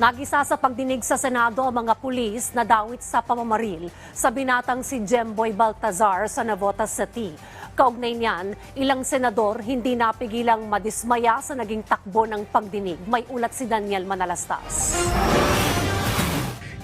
Nagisa sa pagdinig sa Senado ang mga pulis na dawit sa pamamaril sa binatang si Jemboy Baltazar sa Navotas City. Kaugnay niyan, ilang senador hindi napigilang madismaya sa naging takbo ng pagdinig. May ulat si Daniel Manalastas.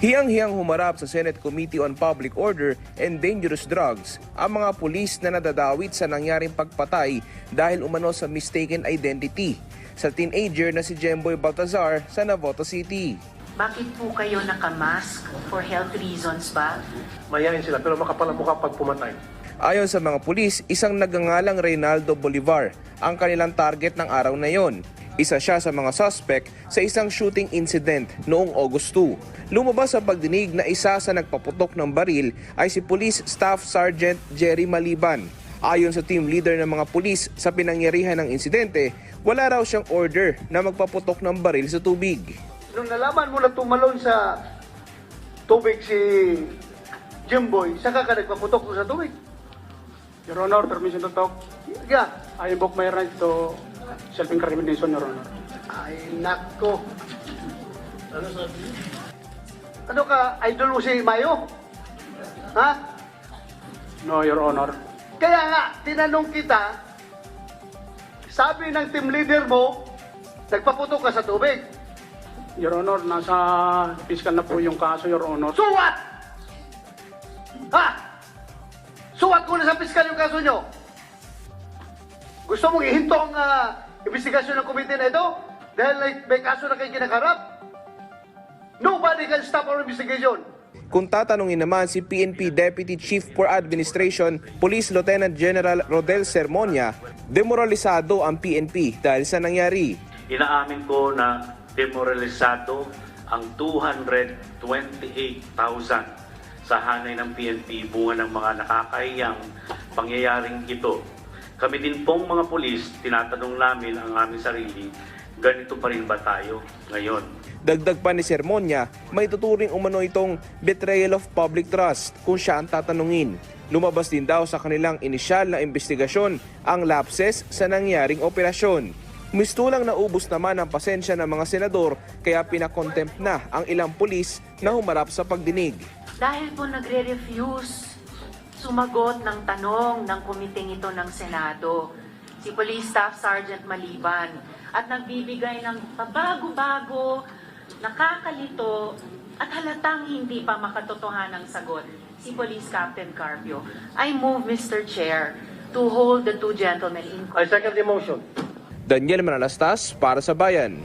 Hiyang-hiyang humarap sa Senate Committee on Public Order and Dangerous Drugs ang mga pulis na nadadawit sa nangyaring pagpatay dahil umano sa mistaken identity sa teenager na si Jemboy Baltazar sa Navotas City. Bakit po kayo nakamask? For health reasons ba? mayayain sila pero makapal ang mukha pag pumatay. Ayon sa mga pulis, isang nagangalang Reynaldo Bolivar ang kanilang target ng araw na yon. Isa siya sa mga suspect sa isang shooting incident noong August 2. Lumabas sa pagdinig na isa sa nagpaputok ng baril ay si Police Staff Sergeant Jerry Maliban. Ayon sa team leader ng mga pulis sa pinangyarihan ng insidente, wala raw siyang order na magpaputok ng baril sa tubig. Nung nalaman mo na tumalon sa tubig si Jimboy, saka ka nagpaputok sa tubig. Your Honor, permission to talk. Yeah. I invoke my right to self-incrimination, Your Honor. Ay, nako. Ano ka, idol mo si Mayo? Ha? No, Your Honor. Kaya nga, tinanong kita, sabi ng team leader mo, nagpaputok ka sa tubig. Your Honor, nasa fiscal na po yung kaso, Your Honor. So what? Ha? Suwat ko na sa piskal yung kaso nyo. Gusto mong ihinto ang ah, investigasyon ng komite na ito? Dahil like, may kaso na kayo kinakarap? Nobody can stop our investigation. Kung tatanungin naman si PNP Deputy Chief for Administration, Police Lieutenant General Rodel Sermonia, demoralisado ang PNP dahil sa nangyari. Inaamin ko na demoralisado ang 228,000 sa hanay ng PNP bunga ng mga nakakahiyang pangyayaring ito. Kami din pong mga pulis, tinatanong namin ang aming sarili, ganito pa rin ba tayo ngayon? Dagdag pa ni Sermonia, may tuturing umano itong betrayal of public trust kung siya ang tatanungin. Lumabas din daw sa kanilang inisyal na investigasyon ang lapses sa nangyaring operasyon. Mistulang naubos naman ang pasensya ng mga senador kaya pinakontempt na ang ilang pulis na humarap sa pagdinig. Dahil po nagre-refuse sumagot ng tanong ng komiteng ito ng Senado, si Police Staff Sergeant Maliban, at nagbibigay ng pabago-bago, nakakalito, at halatang hindi pa makatotohanang sagot, si Police Captain Carpio. I move, Mr. Chair, to hold the two gentlemen in I second the motion. Daniel Manalastas para sa Bayan.